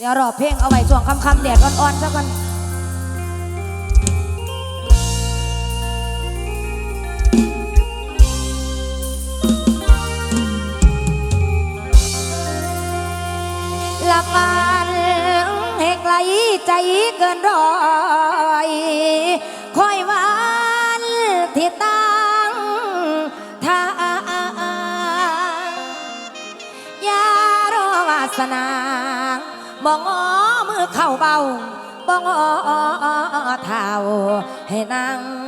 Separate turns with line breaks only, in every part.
เดี๋ยวรอเพลงเอาไว้ช่วงค่ำๆแดดอ่อนๆซะก่อนละกันให้ไกลใจเกินรอยคอยวานที่ตั้งทางยารอวาสนา บ่งอมือเข้าเบาบ่งอเท้าให้นั่งมอง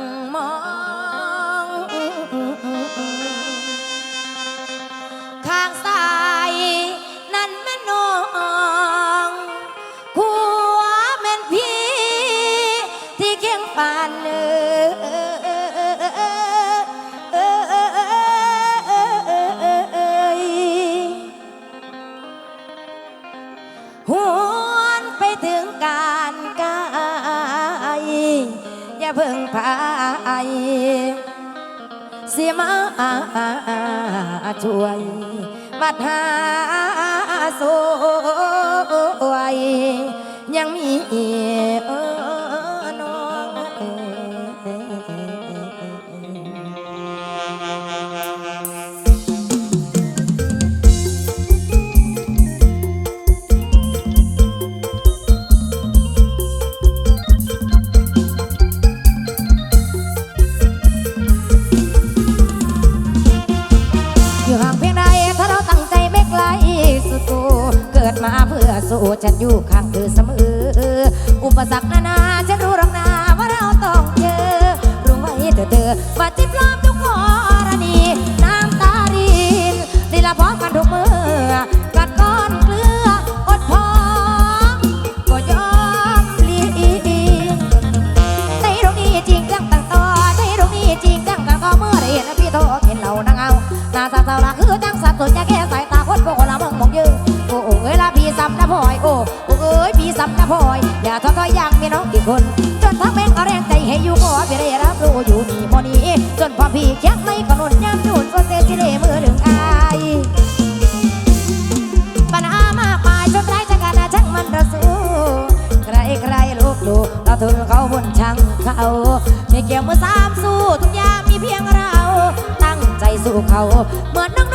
ช่วยบัดหาสวยยังมี เพื่อฉันอยู่ข้างเธอเสมอ อุปสรรคนานาฉันรู้หรอกนาว่าเราต้องเจอ รู้ไว้เถอเธอว่าจิตปลอมทุกกรณีน้ำตารินลีลาพร้อมกันทุกเมื่อกัดก้อนเกลืออดพอก็ยอมลีในตรงนี้จริงจังตั้งต่อในตรงนี้จริงจังกันก็เมื่อได้เห็นพี่โทเห็นเรานังเอาหน้าตาเศร้า คนจนทั้งแม่งก็แรงใจให้อยู่ขอพี่ได้รับรู้อยู่นี่มอนี้จนพ่อพี่เคียงไม่ก็นุ่นย้ำนุ่นส่วนเสียสิเลมือถึงอายปัญหามากมายจนไร้จักรนาช่างมันระสู้ใครใครลูกดูเราทุนเขาบนช่างเขาไม่เกี่ยวมือสามสู้ทุกอย่างมีเพียงเรา ตั้งใจสู้เขาเหมือนน้อง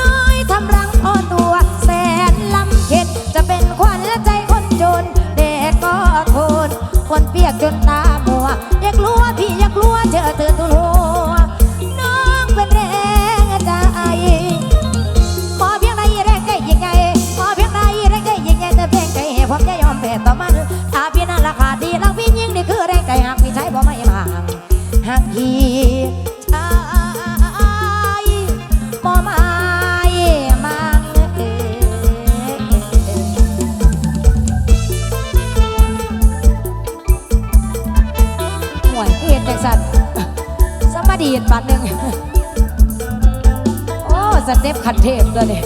เต็ปขันเทพตัวนี้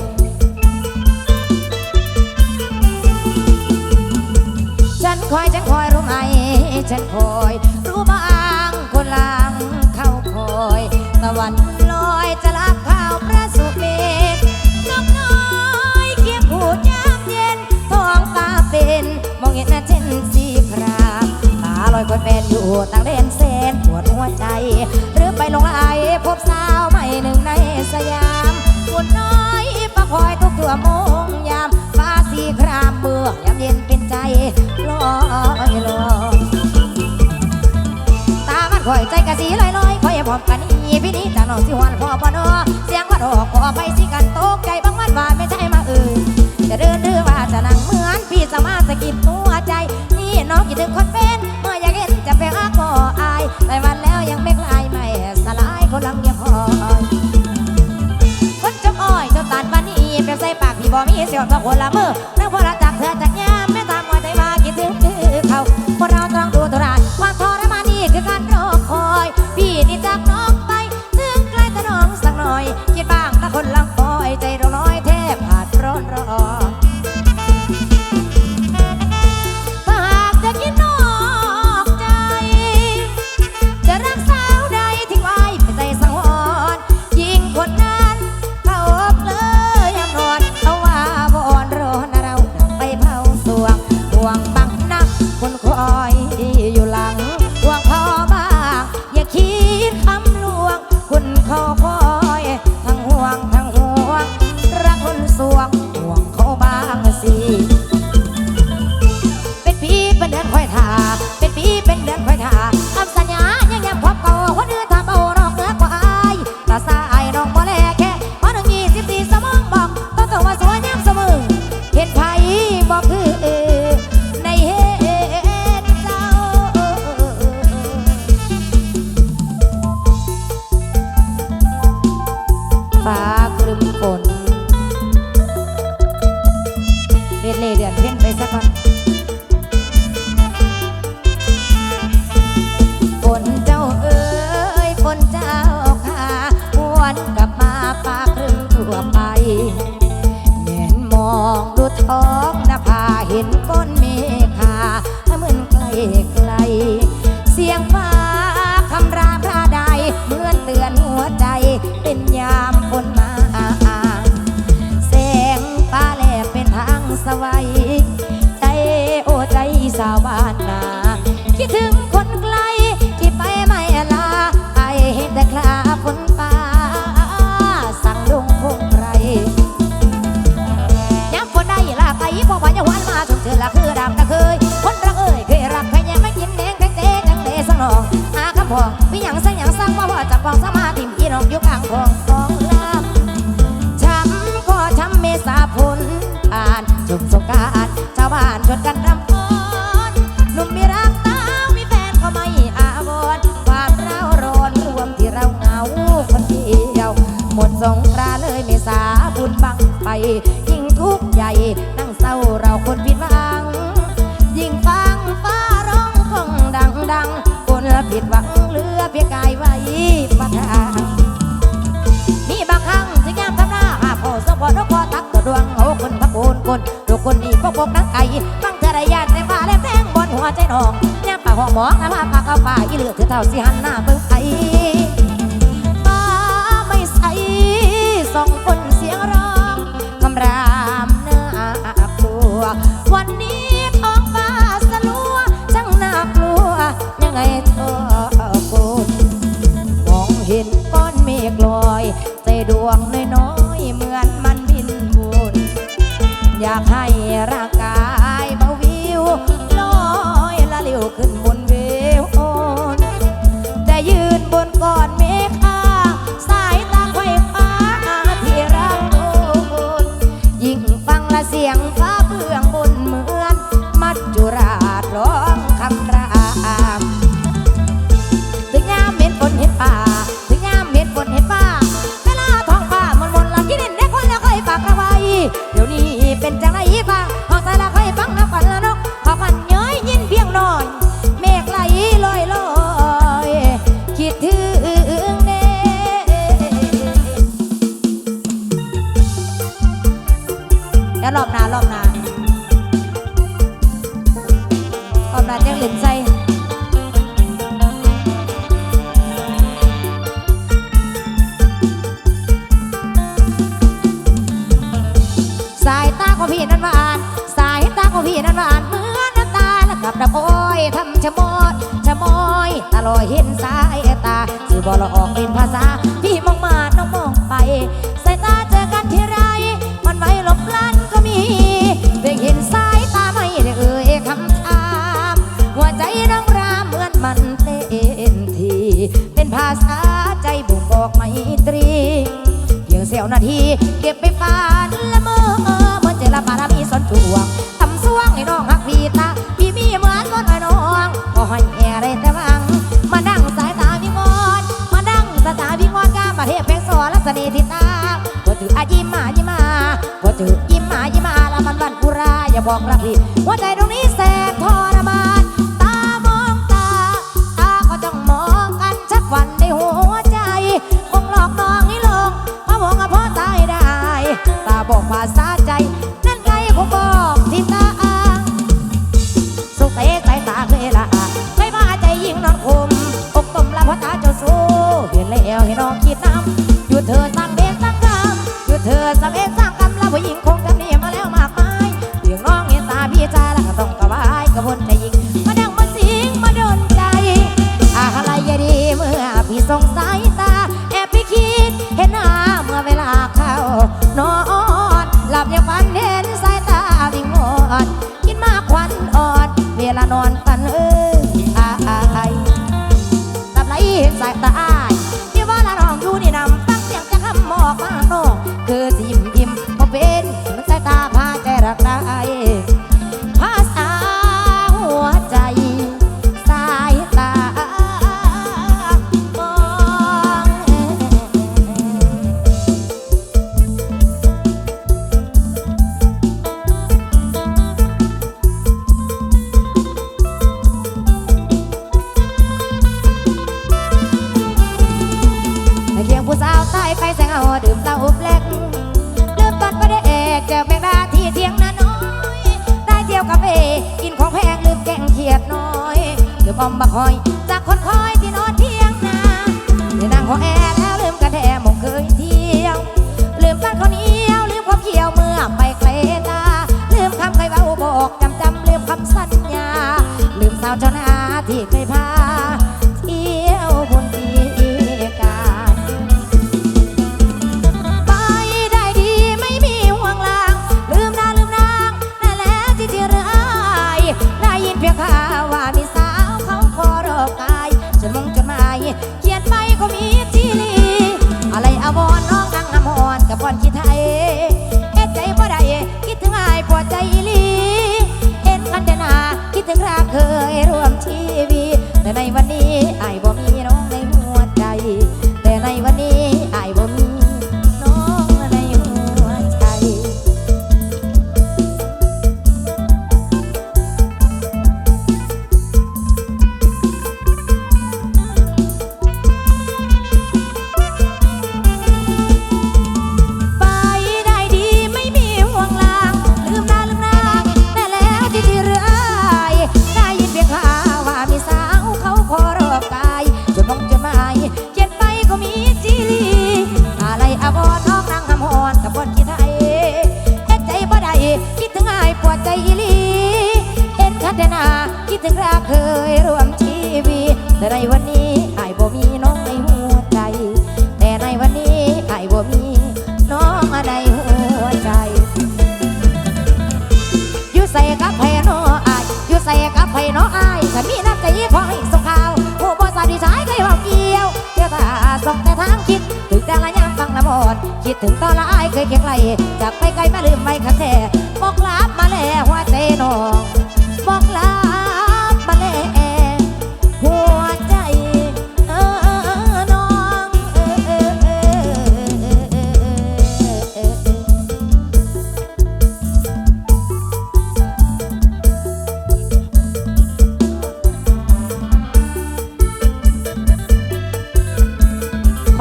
ฉันคอยฉันคอยรู้ไหม ฉันคอยรู้บ้างคนลางเข้าคอยตะวันลอยจะรับข้าวพระสุเมธนกน้อยเคียงผูดยามเย็นท้องตาเป็นมองเห็นหน้าเช่นสีครามตาลอยคอยแฟนอยู่ต่างเด่นเส้นปวดหัวใจ หรือไปลง อยามเย็นเป็นใจลอยลอยตามันคอยใจกะสีลอยลอยคอยพร้อมกันนี่พี่นี้จะนอนสิหวันพอปนอเสียงวัดออกขอไปสิกันตกใจบางวันว่าไม่ใช่มาเอ่ยจะเดินหรือว่าจะนั่งเหมือนพี่สามารถสะกิดตัวใจ นี่น้องคิดถึงคนเป็นเมื่ออยากเห็นจะไปหาก็อายแต่วันแล้วยังไม่คลายไม่สลายคนลังเงียบคอยคนจมอ้อยจนตันวันนี้แบบใส่ปากพี่บ่มีเสียวตัวคนละมือนั่งพอละ เห็นก้นเมฆาเหมือนไกลไกล พ่อพายหวานมาจนเจอละคือดำตะเคย คนรักเอ่ยเคยรักใครยังไม่กินแดงแดงเจ๊จังเลสังนองหาคำพองพี่หยังสังหยังสร้างว่าว่าจะปองสมาธิมพี่น้องอยู่กลางคลองคลองลำช้ำก็ช้ำเมษาฝนผ่านจุกสงการชาวบ้านชวนกันรำฟ้อนหนุ่มมีรักตาวมีแฟนก็ไม่อาวรความร่าวร้อนรวมที่เราเหงาคนเดียว หมดสงกราเลยเมษาบุญบังไป เพียกายไว้ประทางมีบางครั้งที่ยามทำหน้าหาพอสมพรนกพอทักตัวดวงเอาคนพักโอนคนลูกคนนี้พวกพวกนักไก่ฟังเธอได้ยานแต่ฟ้าแลมแทงบนหัวใจน้องยามปากห้องหมองน้ำมาปากเข้าป่าอีเหลือเธอเท่าสิหันหน้าเบิ่งไอฟ้าไม่ใสสองคนเสียงร้องคำรามน่ากลัว วันนี้ท้องฟ้าสลัวช่างน่ากลัวยังไงเธอ ดวงน้อยๆเหมือนมันบินบุญอยากให้ร่างกายเบาวิวลอยละเลี้ยวขึ้นบนเววโอนแต่ยืนบนก้อนเมฆ ตลอยเห็นสายตาสื่อบอลออกเป็นภาษา พี่มองมาน้องมองไป สายตาเจอกันที่ไร มันไว้หลบลันก็มีเพียงเห็นสายตาไม่ได้เอ่ยคำถาม หัวใจน้องรามเหมือนมันเต้นทีเป็นภาษาใจบ่งบอกไม่ตรีเพียงเสี้ยวนาที เก็บไปฝันละเมอเมื่อเจอละบารมีสนจวงทวง ราอย่าบอกรักพี่หัวใจตรงนี้แสบทรมาน ตามองตา ตาก็จ้องมองกันชักวันในหัวใจ คงหลอกน้องให้ลงเพราะมองกับพ่อตายได้ ตาบอกภาษาใจ นั่นไงคงบอกที่ตาสุขเตะสายตาเคยละไม่มาใจยิ่งนอนคุมอกตมละพราะตาเจ้าสู้เห็นแล้วให้น้องคิดน้ำ อมบักหอย จากคนคอยที่นอนเที่ยงนาที่นั่งหัวแอ ถึงรักเคยร่วมชีวิตแต่ในวันนี้อายบ่มีน้องในหัวใจ แต่ในวันนี้อายบ่มีน้องในหัวใจอยู่ใส่กับไผน้ออายอยู่ใส่กับไผน้ออายถ้ามีน้ำใจขอให้ส่งข่าวผู้บ่สาวดีชายเคยบอกเกี่ยวเที่ยวตาส่งแต่ทางคิดถึงแต่ละยามฟังละมอนคิดถึงตอนละอายเคยเคียงไกลจากไปไกลมาลืมไม่คันแท้บอกลาบมาแล้วหัวใจน้องบอกลา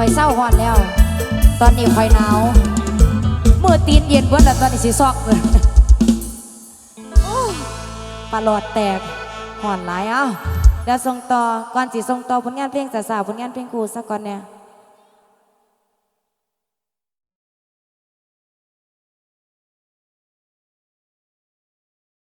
อยเศร้าหอนแล้ว ตอนนี้คอยหนาวเมื่อตีนเย็นเบิดแล้วตอนนี้สีซอกเลยปลาหลอดแตกหอนหลายเอ้าเดี๋ยวส่งต่อก่อนสีส่งต่อผลงานเพลงสาวๆผลงานเพลงครูสักก่อนเนี่ย